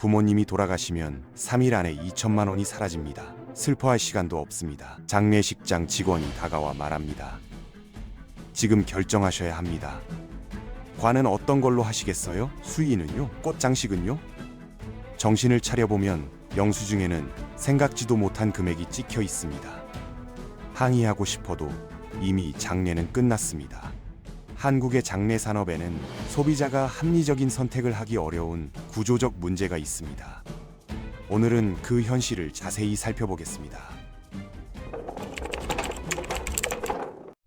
부모님이 돌아가시면 3일 안에 2천만 원이 사라집니다. 슬퍼할 시간도 없습니다. 장례식장 직원이 다가와 말합니다. 지금 결정하셔야 합니다. 관은 어떤 걸로 하시겠어요? 수의는요? 꽃장식은요? 정신을 차려보면 영수증에는 생각지도 못한 금액이 찍혀 있습니다. 항의하고 싶어도 이미 장례는 끝났습니다. 한국의 장례 산업에는 소비자가 합리적인 선택을 하기 어려운 구조적 문제가 있습니다. 오늘은 그 현실을 자세히 살펴보겠습니다.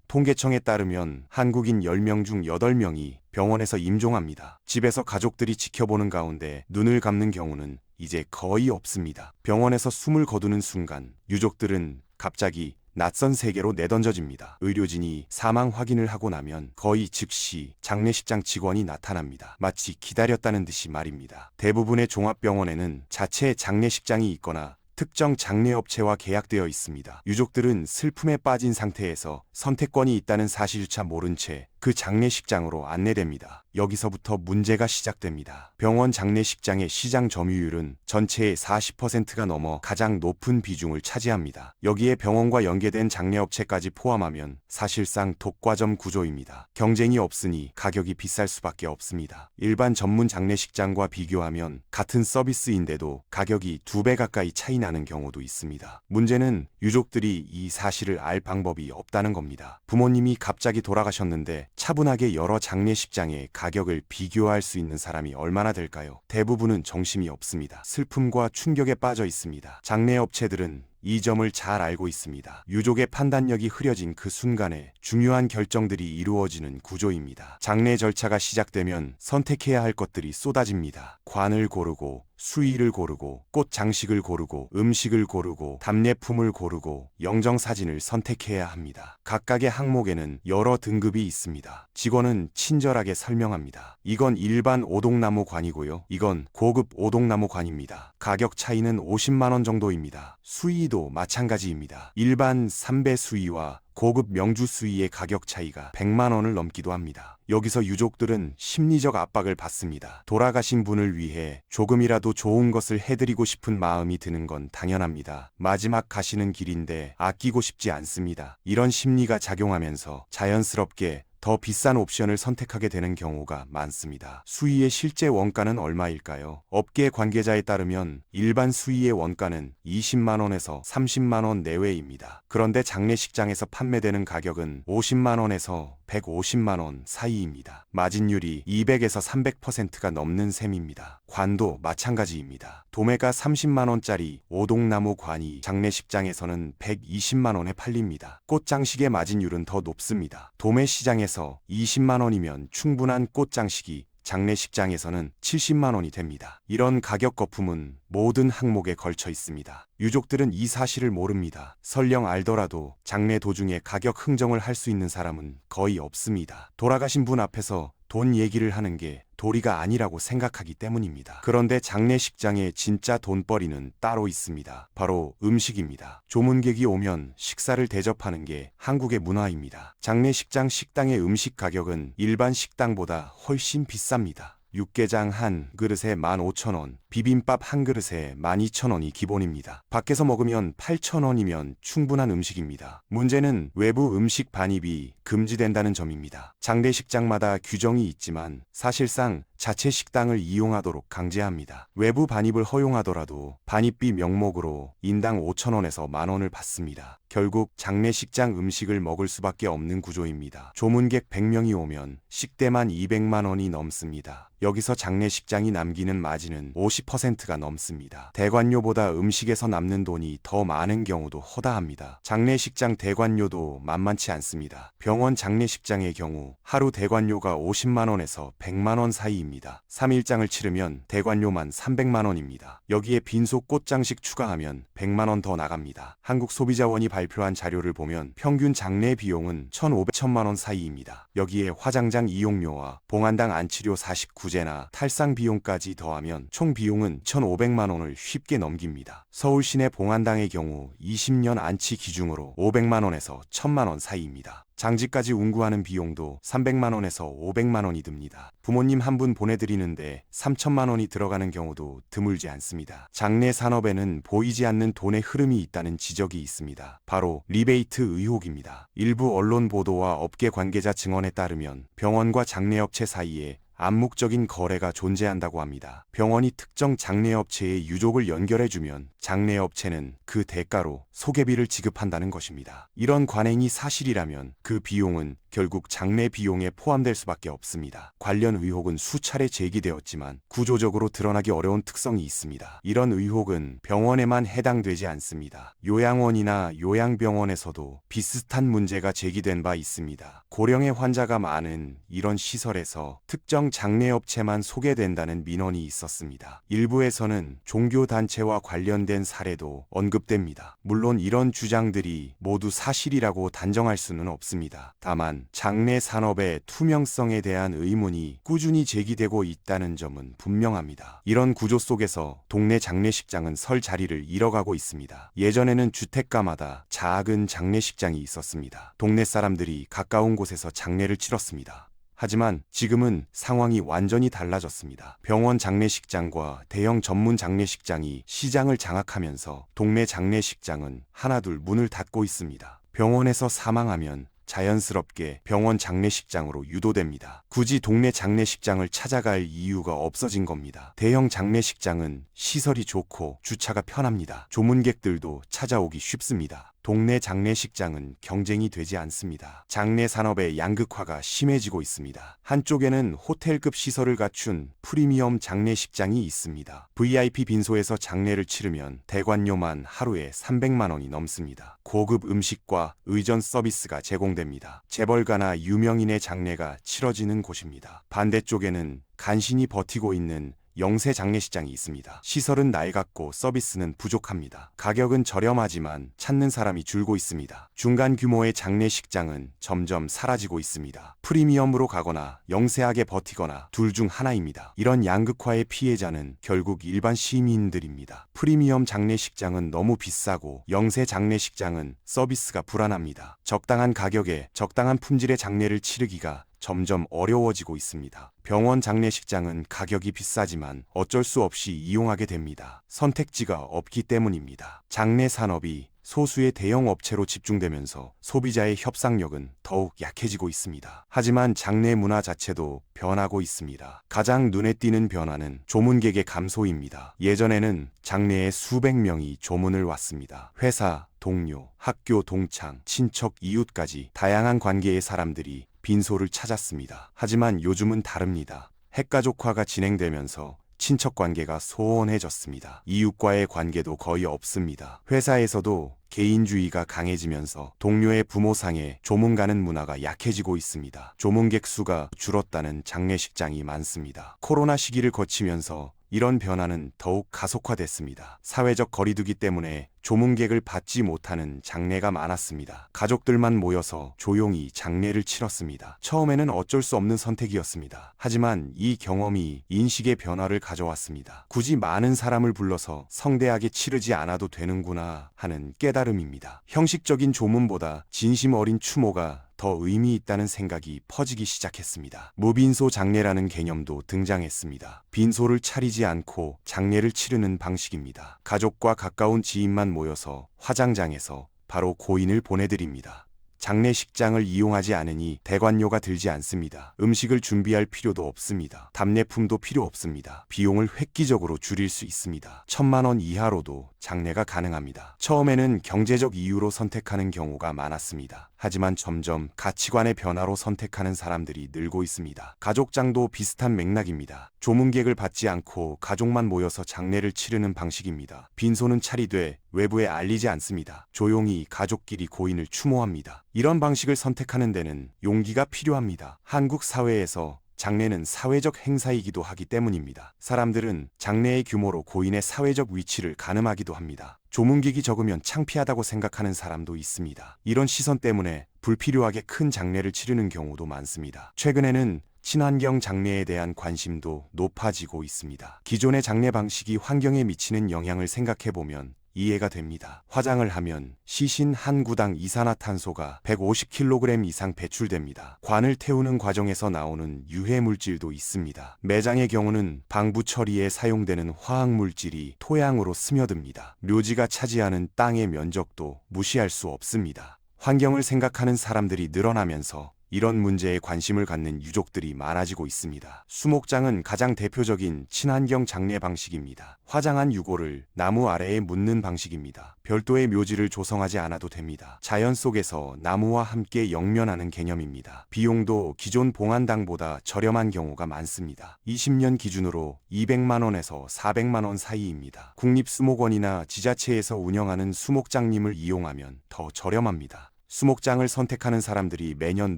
통계청에 따르면 한국인 10명 중 8명이 병원에서 임종합니다. 집에서 가족들이 지켜보는 가운데 눈을 감는 경우는 이제 거의 없습니다. 병원에서 숨을 거두는 순간 유족들은 갑자기 낯선 세계로 내던져집니다. 의료진이 사망 확인을 하고 나면 거의 즉시 장례식장 직원이 나타납니다. 마치 기다렸다는 듯이 말입니다. 대부분의 종합병원에는 자체 장례식장이 있거나 특정 장례업체와 계약되어 있습니다. 유족들은 슬픔에 빠진 상태에서 선택권이 있다는 사실조차 모른 채 그 장례식장으로 안내됩니다. 여기서부터 문제가 시작됩니다. 병원 장례식장의 시장 점유율은 전체의 40%가 넘어 가장 높은 비중을 차지합니다. 여기에 병원과 연계된 장례업체까지 포함하면 사실상 독과점 구조입니다. 경쟁이 없으니 가격이 비쌀 수밖에 없습니다. 일반 전문 장례식장과 비교하면 같은 서비스인데도 가격이 두 배 가까이 차이 나는 경우도 있습니다. 문제는 유족들이 이 사실을 알 방법이 없다는 겁니다. 부모님이 갑자기 돌아가셨는데 차분하게 여러 장례식장의 가격을 비교할 수 있는 사람이 얼마나 될까요? 대부분은 정신이 없습니다. 슬픔과 충격에 빠져 있습니다. 장례업체들은 이 점을 잘 알고 있습니다. 유족의 판단력이 흐려진 그 순간에 중요한 결정들이 이루어지는 구조입니다. 장례 절차가 시작되면 선택해야 할 것들이 쏟아집니다. 관을 고르고 수의를 고르고 꽃 장식을 고르고 음식을 고르고 답례품을 고르고 영정 사진을 선택해야 합니다. 각각의 항목에는 여러 등급이 있습니다. 직원은 친절하게 설명합니다. 이건 일반 오동나무 관이고요. 이건 고급 오동나무 관입니다. 가격 차이는 50만 원 정도입니다. 수의도 마찬가지입니다. 일반 삼배 수의와 고급 명주 수의의 가격 차이가 100만 원을 넘기도 합니다. 여기서 유족들은 심리적 압박을 받습니다. 돌아가신 분을 위해 조금이라도 좋은 것을 해드리고 싶은 마음이 드는 건 당연합니다. 마지막 가시는 길인데 아끼고 싶지 않습니다. 이런 심리가 작용하면서 자연스럽게 더 비싼 옵션을 선택하게 되는 경우가 많습니다. 수의의 실제 원가는 얼마일까요? 업계 관계자에 따르면 일반 수의의 원가는 20만 원에서 30만 원 내외입니다. 그런데 장례식장에서 판매되는 가격은 50만 원에서 150만 원 사이입니다. 마진율이 200에서 300%가 넘는 셈입니다. 관도 마찬가지입니다. 도매가 30만 원짜리 오동나무 관이 장례식장에서는 120만 원에 팔립니다. 꽃장식의 마진율은 더 높습니다. 도매 시장에서 20만 원이면 충분한 꽃장식이 장례식장에서는 70만 원이 됩니다. 이런 가격 거품은 모든 항목에 걸쳐 있습니다. 유족들은 이 사실을 모릅니다. 설령 알더라도 장례 도중에 가격 흥정을 할 수 있는 사람은 거의 없습니다. 돌아가신 분 앞에서 돈 얘기를 하는 게 도리가 아니라고 생각하기 때문입니다. 그런데 장례식장에 진짜 돈벌이는 따로 있습니다. 바로 음식입니다. 조문객이 오면 식사를 대접하는 게 한국의 문화입니다. 장례식장 식당의 음식 가격은 일반 식당보다 훨씬 비쌉니다. 육개장 한 그릇에 15,000원, 비빔밥 한 그릇에 12,000원이 기본입니다. 밖에서 먹으면 8,000원이면 충분한 음식입니다. 문제는 외부 음식 반입이 금지된다는 점입니다. 장례식장마다 규정이 있지만 사실상 자체 식당을 이용하도록 강제합니다. 외부 반입을 허용하더라도 반입비 명목으로 인당 5,000원에서 만원을 받습니다. 결국 장례식장 음식을 먹을 수밖에 없는 구조입니다. 조문객 100명이 오면 식대만 200만 원이 넘습니다. 여기서 장례식장이 남기는 마진은 50%가 넘습니다. 대관료보다 음식에서 남는 돈이 더 많은 경우도 허다합니다. 장례식장 대관료도 만만치 않습니다. 병원 장례식장의 경우 하루 대관료가 50만 원에서 100만 원 사이입니다. 3일장을 치르면 대관료만 300만 원입니다. 여기에 빈소 꽃장식 추가하면 100만 원 더 나갑니다. 한국소비자원이 발표한 자료를 보면 평균 장례 비용은 1,500천만 원 사이입니다. 여기에 화장장 이용료와 봉안당 안치료 49제나 탈상 비용까지 더하면 총 비용 비용은 1,500만 원을 쉽게 넘깁니다. 서울 시내 봉안당의 경우 20년 안치 기준으로 500만 원에서 1,000만 원 사이입니다. 장지까지 운구하는 비용도 300만 원에서 500만 원이 듭니다. 부모님 한 분 보내드리는데 3천만 원이 들어가는 경우도 드물지 않습니다. 장례 산업에는 보이지 않는 돈의 흐름이 있다는 지적이 있습니다. 바로 리베이트 의혹입니다. 일부 언론 보도와 업계 관계자 증언에 따르면 병원과 장례업체 사이에 암묵적인 거래가 존재한다고 합니다. 병원이 특정 장례업체에 유족을 연결해주면 장례업체는 그 대가로 소개비를 지급한다는 것입니다. 이런 관행이 사실이라면 그 비용은 결국 장례 비용에 포함될 수밖에 없습니다. 관련 의혹은 수차례 제기되었지만 구조적으로 드러나기 어려운 특성이 있습니다. 이런 의혹은 병원에만 해당되지 않습니다. 요양원이나 요양병원에서도 비슷한 문제가 제기된 바 있습니다. 고령의 환자가 많은 이런 시설에서 특정 장례업체만 소개된다는 민원이 있었습니다. 일부에서는 종교단체와 관련된 사례도 언급됩니다. 물론 이런 주장들이 모두 사실이라고 단정할 수는 없습니다. 다만 장례 산업의 투명성에 대한 의문이 꾸준히 제기되고 있다는 점은 분명합니다. 이런 구조 속에서 동네 장례식장은 설 자리를 잃어가고 있습니다. 예전에는 주택가마다 작은 장례식장이 있었습니다. 동네 사람들이 가까운 곳에서 장례를 치렀습니다. 하지만 지금은 상황이 완전히 달라졌습니다. 병원 장례식장과 대형 전문 장례식장이 시장을 장악하면서 동네 장례식장은 하나둘 문을 닫고 있습니다. 병원에서 사망하면 자연스럽게 병원 장례식장으로 유도됩니다. 굳이 동네 장례식장을 찾아갈 이유가 없어진 겁니다. 대형 장례식장은 시설이 좋고 주차가 편합니다. 조문객들도 찾아오기 쉽습니다. 동네 장례식장은 경쟁이 되지 않습니다. 장례 산업의 양극화가 심해지고 있습니다. 한쪽에는 호텔급 시설을 갖춘 프리미엄 장례식장이 있습니다. VIP 빈소에서 장례를 치르면 대관료만 하루에 300만 원이 넘습니다. 고급 음식과 의전 서비스가 제공됩니다. 재벌가나 유명인의 장례가 치러지는 곳입니다. 반대쪽에는 간신히 버티고 있는 영세 장례식장이 있습니다. 시설은 낡았고 서비스는 부족합니다. 가격은 저렴하지만 찾는 사람이 줄고 있습니다. 중간 규모의 장례식장은 점점 사라지고 있습니다. 프리미엄으로 가거나 영세하게 버티거나 둘 중 하나입니다. 이런 양극화의 피해자는 결국 일반 시민들입니다. 프리미엄 장례식장은 너무 비싸고 영세 장례식장은 서비스가 불안합니다. 적당한 가격에 적당한 품질의 장례를 치르기가 점점 어려워지고 있습니다. 병원 장례식장은 가격이 비싸지만 어쩔 수 없이 이용하게 됩니다. 선택지가 없기 때문입니다. 장례 산업이 소수의 대형 업체로 집중되면서 소비자의 협상력은 더욱 약해지고 있습니다. 하지만 장례 문화 자체도 변하고 있습니다. 가장 눈에 띄는 변화는 조문객의 감소입니다. 예전에는 장례에 수백 명이 조문을 왔습니다. 회사, 동료, 학교 동창, 친척, 이웃까지 다양한 관계의 사람들이 빈소를 찾았습니다. 하지만 요즘은 다릅니다. 핵가족화가 진행되면서 친척 관계가 소원해졌습니다. 이웃과의 관계도 거의 없습니다. 회사에서도 개인주의가 강해지면서 동료의 부모상에 조문 가는 문화가 약해지고 있습니다. 조문객 수가 줄었다는 장례식장이 많습니다. 코로나 시기를 거치면서 이런 변화는 더욱 가속화됐습니다. 사회적 거리두기 때문에 조문객을 받지 못하는 장례가 많았습니다. 가족들만 모여서 조용히 장례를 치렀습니다. 처음에는 어쩔 수 없는 선택이었습니다. 하지만 이 경험이 인식의 변화를 가져왔습니다. 굳이 많은 사람을 불러서 성대하게 치르지 않아도 되는구나 하는 깨달음입니다. 형식적인 조문보다 진심 어린 추모가 더 의미 있다는 생각이 퍼지기 시작했습니다. 무빈소 장례라는 개념도 등장했습니다. 빈소를 차리지 않고 장례를 치르는 방식입니다. 가족과 가까운 지인만 모여서 화장장에서 바로 고인을 보내드립니다. 장례식장을 이용하지 않으니 대관료가 들지 않습니다. 음식을 준비할 필요도 없습니다. 답례품도 필요 없습니다. 비용을 획기적으로 줄일 수 있습니다. 천만 원 이하로도 장례가 가능합니다. 처음에는 경제적 이유로 선택하는 경우가 많았습니다. 하지만 점점 가치관의 변화로 선택하는 사람들이 늘고 있습니다. 가족장도 비슷한 맥락입니다. 조문객을 받지 않고 가족만 모여서 장례를 치르는 방식입니다. 빈소는 차리되 외부에 알리지 않습니다. 조용히 가족끼리 고인을 추모합니다. 이런 방식을 선택하는 데는 용기가 필요합니다. 한국 사회에서 장례는 사회적 행사이기도 하기 때문입니다. 사람들은 장례의 규모로 고인의 사회적 위치를 가늠하기도 합니다. 조문객이 적으면 창피하다고 생각하는 사람도 있습니다. 이런 시선 때문에 불필요하게 큰 장례를 치르는 경우도 많습니다. 최근에는 친환경 장래에 대한 관심도 높아지고 있습니다. 기존의 장래 방식이 환경에 미치는 영향을 생각해 보면 이해가 됩니다. 화장을 하면 시신 한 구당 이산화탄소가 150kg 이상 배출됩니다. 관을 태우는 과정에서 나오는 유해 물질도 있습니다. 매장의 경우는 방부 처리에 사용되는 화학 물질이 토양으로 스며듭니다. 묘지가 차지하는 땅의 면적도 무시할 수 없습니다. 환경을 생각하는 사람들이 늘어나면서 이런 문제에 관심을 갖는 유족들이 많아지고 있습니다. 수목장은 가장 대표적인 친환경 장례 방식입니다. 화장한 유골을 나무 아래에 묻는 방식입니다. 별도의 묘지를 조성하지 않아도 됩니다. 자연 속에서 나무와 함께 영면하는 개념입니다. 비용도 기존 봉안당보다 저렴한 경우가 많습니다. 20년 기준으로 200만 원에서 400만 원 사이입니다. 국립수목원이나 지자체에서 운영하는 수목장님을 이용하면 더 저렴합니다. 수목장을 선택하는 사람들이 매년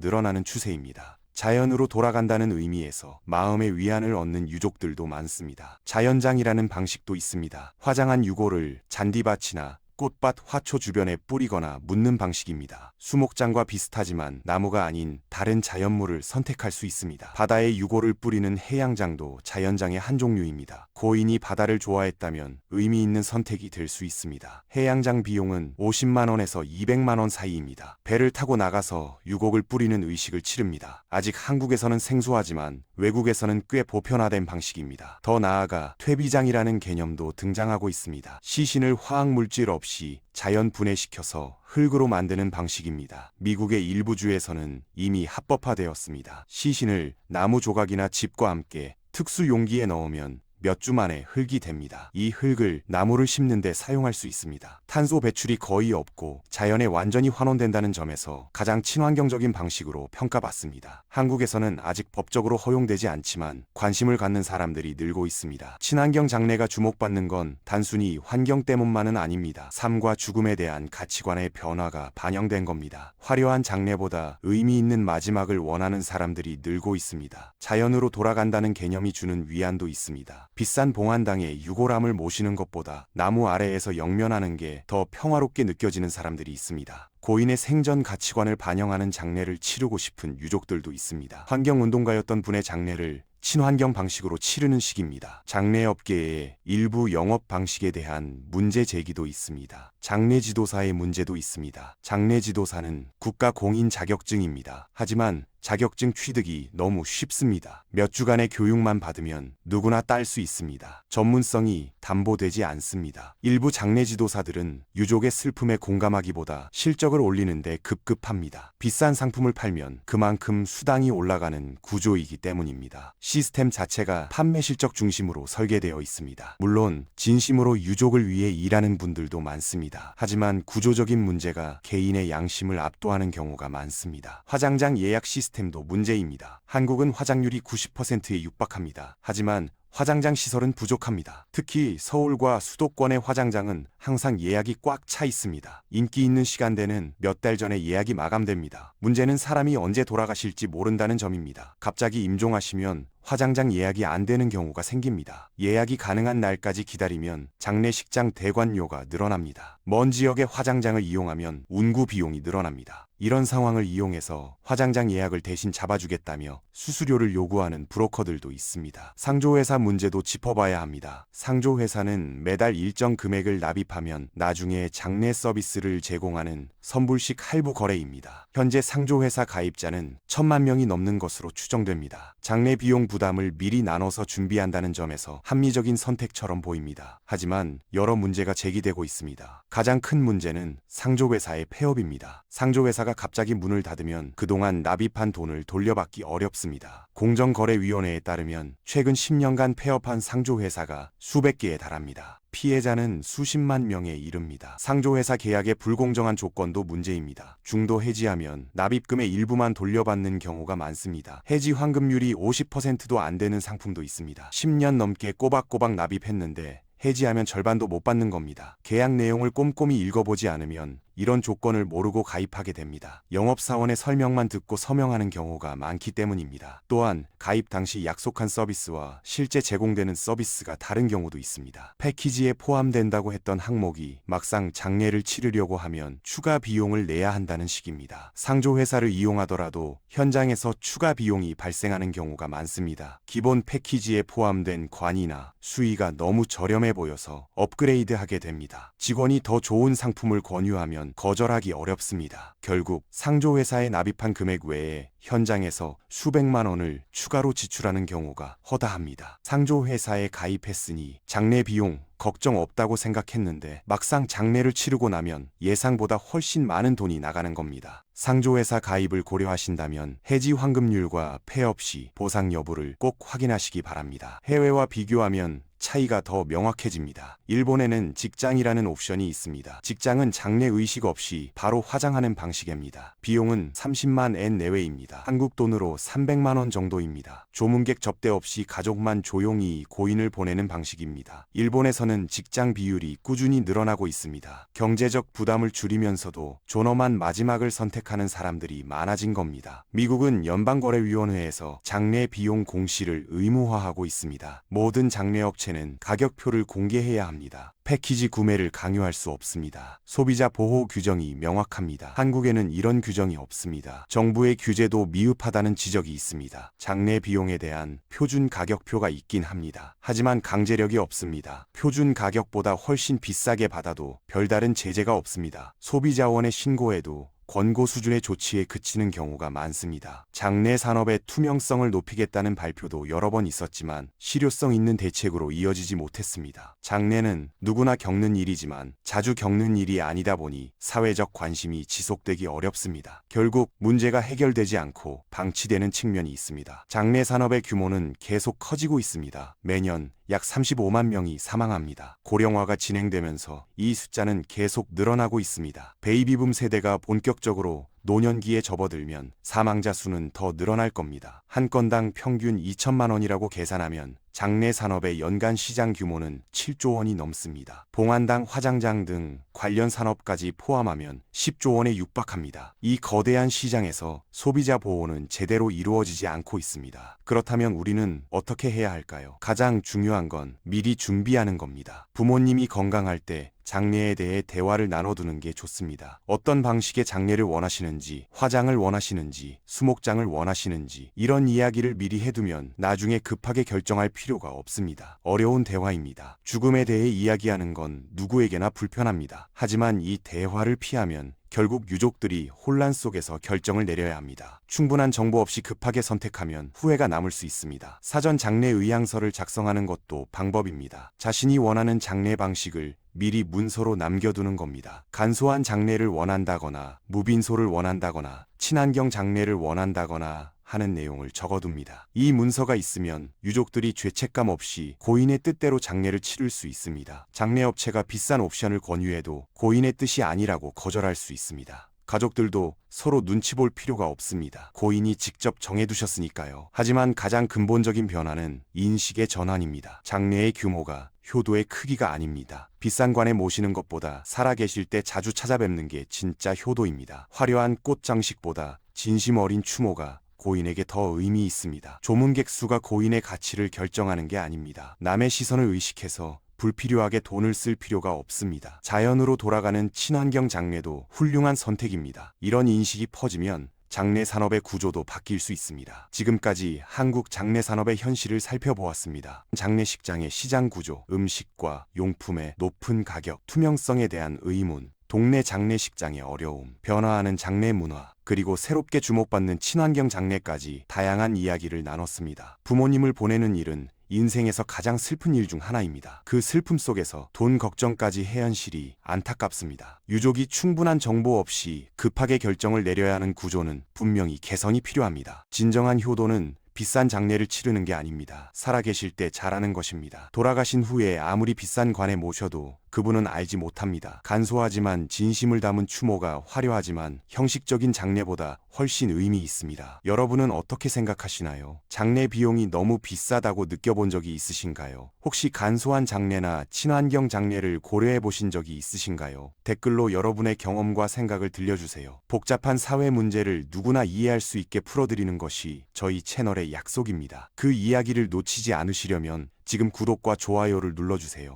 늘어나는 추세입니다. 자연으로 돌아간다는 의미에서 마음의 위안을 얻는 유족들도 많습니다. 자연장이라는 방식도 있습니다. 화장한 유골을 잔디밭이나 꽃밭 화초 주변에 뿌리거나 묻는 방식입니다. 수목장과 비슷하지만 나무가 아닌 다른 자연물을 선택할 수 있습니다. 바다에 유골을 뿌리는 해양장도 자연장의 한 종류입니다. 고인이 바다를 좋아했다면 의미 있는 선택이 될 수 있습니다. 해양장 비용은 50만 원에서 200만 원 사이입니다. 배를 타고 나가서 유곡을 뿌리는 의식을 치릅니다. 아직 한국에서는 생소하지만 외국에서는 꽤 보편화된 방식입니다. 더 나아가 퇴비장이라는 개념도 등장하고 있습니다. 시신을 화학 물질 없이 자연 분해시켜서 흙으로 만드는 방식입니다. 미국의 일부 주에서는 이미 합법화되었습니다. 시신을 나무 조각이나 짚과 함께 특수 용기에 넣으면 몇 주 만에 흙이 됩니다. 이 흙을 나무를 심는데 사용할 수 있습니다. 탄소 배출이 거의 없고 자연에 완전히 환원된다는 점에서 가장 친환경적인 방식으로 평가받습니다. 한국에서는 아직 법적으로 허용되지 않지만 관심을 갖는 사람들이 늘고 있습니다. 친환경 장래가 주목받는 건 단순히 환경 때문만은 아닙니다. 삶과 죽음에 대한 가치관의 변화가 반영된 겁니다. 화려한 장래보다 의미 있는 마지막을 원하는 사람들이 늘고 있습니다. 자연으로 돌아간다는 개념이 주는 위안도 있습니다. 비싼 봉안당에 유골함을 모시는 것보다 나무 아래에서 영면하는 게 더 평화롭게 느껴지는 사람들이 있습니다. 고인의 생전 가치관을 반영하는 장례를 치르고 싶은 유족들도 있습니다. 환경운동가였던 분의 장례를 친환경 방식으로 치르는 시기입니다. 장례업계의 일부 영업 방식에 대한 문제 제기도 있습니다. 장례 지도사의 문제도 있습니다. 장례 지도사는 국가 공인 자격증입니다. 하지만 자격증 취득이 너무 쉽습니다. 몇 주간의 교육만 받으면 누구나 딸 수 있습니다. 전문성이 담보되지 않습니다. 일부 장례 지도사들은 유족의 슬픔에 공감하기보다 실적을 올리는데 급급합니다. 비싼 상품을 팔면 그만큼 수당이 올라가는 구조이기 때문입니다. 시스템 자체가 판매 실적 중심으로 설계되어 있습니다. 물론 진심으로 유족을 위해 일하는 분들도 많습니다. 하지만 구조적인 문제가 개인의 양심을 압도하는 경우가 많습니다. 화장장 예약 시스템 도 문제입니다. 한국은 화장률이 90%에 육박합니다. 하지만 화장장 시설은 부족합니다. 특히 서울과 수도권의 화장장은 항상 예약이 꽉 차 있습니다. 인기 있는 시간대는 몇 달 전에 예약이 마감됩니다. 문제는 사람이 언제 돌아가실지 모른다는 점입니다. 갑자기 임종하시면 화장장 예약이 안 되는 경우가 생깁니다. 예약이 가능한 날까지 기다리면 장례식장 대관료가 늘어납니다. 먼 지역의 화장장을 이용하면 운구 비용이 늘어납니다. 이런 상황을 이용해서 화장장 예약을 대신 잡아주겠다며 수수료를 요구하는 브로커들도 있습니다. 상조회사 문제도 짚어봐야 합니다. 상조회사는 매달 일정 금액을 납입하면 나중에 장례 서비스를 제공하는 선불식 할부 거래입니다. 현재 상조회사 가입자는 천만 명이 넘는 것으로 추정됩니다. 장례 비용 부담을 미리 나눠서 준비한다는 점에서 합리적인 선택처럼 보입니다. 하지만 여러 문제가 제기되고 있습니다. 가장 큰 문제는 상조회사의 폐업입니다. 상조회사 가 갑자기 문을 닫으면 그동안 납입한 돈을 돌려받기 어렵습니다. 공정거래위원회에 따르면 최근 10년간 폐업한 상조회사가 수백 개에 달합니다. 피해자는 수십만 명에 이릅니다. 상조회사 계약의 불공정한 조건도 문제입니다. 중도 해지하면 납입금의 일부만 돌려받는 경우가 많습니다. 해지 환급률이 50%도 안 되는 상품도 있습니다. 10년 넘게 꼬박꼬박 납입했는데 해지하면 절반도 못 받는 겁니다. 계약 내용을 꼼꼼히 읽어보지 않으면 이런 조건을 모르고 가입하게 됩니다. 영업사원의 설명만 듣고 서명하는 경우가 많기 때문입니다. 또한 가입 당시 약속한 서비스와 실제 제공되는 서비스가 다른 경우도 있습니다. 패키지에 포함된다고 했던 항목이 막상 장례를 치르려고 하면 추가 비용을 내야 한다는 식입니다. 상조회사를 이용하더라도 현장에서 추가 비용이 발생하는 경우가 많습니다. 기본 패키지에 포함된 관이나 수위가 너무 저렴해 보여서 업그레이드하게 됩니다. 직원이 더 좋은 상품을 권유하면 거절하기 어렵습니다. 결국 상조회사에 납입한 금액 외에 현장에서 수백만 원을 추가로 지출하는 경우가 허다합니다. 상조회사에 가입했으니 장례 비용 걱정 없다고 생각했는데 막상 장례를 치르고 나면 예상보다 훨씬 많은 돈이 나가는 겁니다. 상조회사 가입을 고려하신다면 해지 환급률과 폐업 시 보상 여부를 꼭 확인하시기 바랍니다. 해외와 비교하면 차이가 더 명확해집니다. 일본에는 직장이라는 옵션이 있습니다. 직장은 장례 의식 없이 바로 화장하는 방식입니다. 비용은 30만 엔 내외입니다. 한국 돈으로 300만 원 정도입니다. 조문객 접대 없이 가족만 조용히 고인을 보내는 방식입니다. 일본에서는 직장 비율이 꾸준히 늘어나고 있습니다. 경제적 부담을 줄이면서도 존엄한 마지막을 선택하는 사람들이 많아진 겁니다. 미국은 연방거래위원회에서 장례 비용 공시를 의무화하고 있습니다. 모든 장례 업체 는 가격표를 공개해야 합니다. 패키지 구매를 강요할 수 없습니다. 소비자 보호 규정이 명확합니다. 한국에는 이런 규정이 없습니다. 정부의 규제도 미흡하다는 지적이 있습니다. 장례 비용에 대한 표준 가격표가 있긴 합니다. 하지만 강제력이 없습니다. 표준 가격보다 훨씬 비싸게 받아도 별다른 제재가 없습니다. 소비자원에 신고해도 권고 수준의 조치에 그치는 경우가 많습니다. 장내 산업의 투명성을 높이겠다는 발표도 여러 번 있었지만 실효성 있는 대책으로 이어지지 못했습니다. 장례는 누구나 겪는 일이지만 자주 겪는 일이 아니다 보니 사회적 관심이 지속되기 어렵습니다. 결국 문제가 해결되지 않고 방치되는 측면이 있습니다. 장례 산업의 규모는 계속 커지고 있습니다. 매년 약 35만 명이 사망합니다. 고령화가 진행되면서 이 숫자는 계속 늘어나고 있습니다. 베이비붐 세대가 본격적으로 노년기에 접어들면 사망자 수는 더 늘어날 겁니다. 한 건당 평균 2천만 원이라고 계산하면 장례 산업의 연간 시장 규모는 7조 원이 넘습니다. 봉안당 화장장 등 관련 산업까지 포함하면 10조 원에 육박합니다. 이 거대한 시장에서 소비자 보호는 제대로 이루어지지 않고 있습니다. 그렇다면 우리는 어떻게 해야 할까요? 가장 중요한 건 미리 준비하는 겁니다. 부모님이 건강할 때 장례에 대해 대화를 나눠두는 게 좋습니다. 어떤 방식의 장례를 원하시는지, 화장을 원하시는지, 수목장을 원하시는지, 이런 이야기를 미리 해두면 나중에 급하게 결정할 필요가 없습니다. 어려운 대화입니다. 죽음에 대해 이야기하는 건 누구에게나 불편합니다. 하지만 이 대화를 피하면 결국 유족들이 혼란 속에서 결정을 내려야 합니다. 충분한 정보 없이 급하게 선택하면 후회가 남을 수 있습니다. 사전 장례 의향서를 작성하는 것도 방법입니다. 자신이 원하는 장례 방식을 미리 문서로 남겨두는 겁니다. 간소한 장례를 원한다거나 무빈소를 원한다거나 친환경 장례를 원한다거나 하는 내용을 적어둡니다. 이 문서가 있으면 유족들이 죄책감 없이 고인의 뜻대로 장례를 치를 수 있습니다. 장례업체가 비싼 옵션을 권유해도 고인의 뜻이 아니라고 거절할 수 있습니다. 가족들도 서로 눈치 볼 필요가 없습니다. 고인이 직접 정해두셨으니까요. 하지만 가장 근본적인 변화는 인식의 전환입니다. 장례의 규모가 효도의 크기가 아닙니다. 비싼 관에 모시는 것보다 살아계실 때 자주 찾아뵙는 게 진짜 효도입니다. 화려한 꽃 장식보다 진심 어린 추모가 고인에게 더 의미 있습니다. 조문객 수가 고인의 가치를 결정하는 게 아닙니다. 남의 시선을 의식해서 불필요하게 돈을 쓸 필요가 없습니다. 자연으로 돌아가는 친환경 장례도 훌륭한 선택입니다. 이런 인식이 퍼지면 장례 산업의 구조도 바뀔 수 있습니다. 지금까지 한국 장례 산업의 현실을 살펴보았습니다. 장례식장의 시장 구조, 음식과 용품의 높은 가격, 투명성에 대한 의문, 동네 장례식장의 어려움, 변화하는 장례 문화, 그리고 새롭게 주목받는 친환경 장례까지 다양한 이야기를 나눴습니다. 부모님을 보내는 일은 인생에서 가장 슬픈 일 중 하나입니다. 그 슬픔 속에서 돈 걱정까지 해현실이 안타깝습니다. 유족이 충분한 정보 없이 급하게 결정을 내려야 하는 구조는 분명히 개선이 필요합니다. 진정한 효도는 비싼 장례를 치르는 게 아닙니다. 살아계실 때 잘하는 것입니다. 돌아가신 후에 아무리 비싼 관에 모셔도 그분은 알지 못합니다. 간소하지만 진심을 담은 추모가 화려하지만 형식적인 장례보다 훨씬 의미 있습니다. 여러분은 어떻게 생각하시나요? 장례 비용이 너무 비싸다고 느껴본 적이 있으신가요? 혹시 간소한 장례나 친환경 장례를 고려해 보신 적이 있으신가요? 댓글로 여러분의 경험과 생각을 들려주세요. 복잡한 사회 문제를 누구나 이해할 수 있게 풀어드리는 것이 저희 채널의 약속입니다. 그 이야기를 놓치지 않으시려면 지금 구독과 좋아요를 눌러주세요.